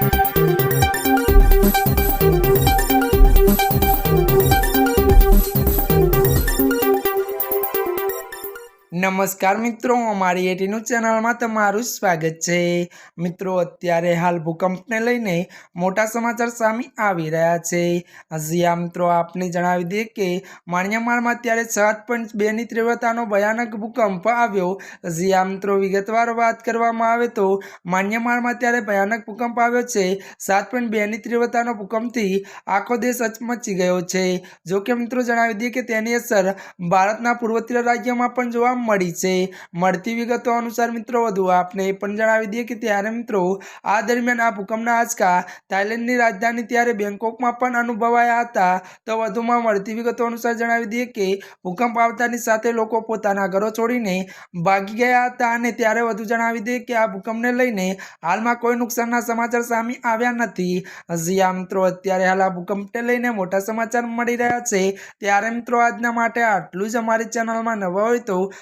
Thank you. નમસ્કાર મિત્રો, અમારી એટીનું ચેનલમાં તમારું સ્વાગત છે. મિત્રો, અત્યારે હાલ ભૂકંપને લઈને મોટા સમાચાર સામે આવી રહ્યા છે. હજી મિત્રો, આપને જણાવી દઈએ કે માણિયામાળમાં અત્યારે સાત પોઈન્ટ બેની તીવ્રતાનો ભયાનક ભૂકંપ આવ્યો. આ મિત્રો, વિગતવાર વાત કરવામાં આવે તો માણિયામાળમાં અત્યારે ભયાનક ભૂકંપ આવ્યો છે. સાત પોઈન્ટ બેની તીવ્રતાનો ભૂકંપથી આખો દેશ અચમચી ગયો છે. જોકે મિત્રો, જણાવી દઈએ કે તેની અસર ભારતના પૂર્વોત્તર રાજ્યમાં પણ જોવા મળી છે. મળતી વિગતો અનુસાર મિત્રો, વધુ આપને એ પણ જણાવી દઈએ કે ત્યારે મિત્રો, આ દરમિયાન આ ભૂકંપના આંચકા થાઇલેન્ડની રાજધાની ત્યારે બેંકોકમાં પણ અનુભવાયા હતા. તો વધુમાં મળતી વિગતો અનુસાર જણાવી દઈએ કે ભૂકંપ આવતાની સાથે લોકો પોતાના ઘરો છોડીને ભાગી ગયા હતા અને ત્યારે વધુ જણાવી દઈએ કે આ ભૂકંપને લઈને હાલમાં કોઈ નુકસાનના સમાચાર સામે આવ્યા નથી. આ મિત્રો, અત્યારે હાલ આ ભૂકંપને લઈને મોટા સમાચાર મળી રહ્યા છે. ત્યારે મિત્રો, આજના માટે આટલું જ. અમારી ચેનલમાં નવા હોય તો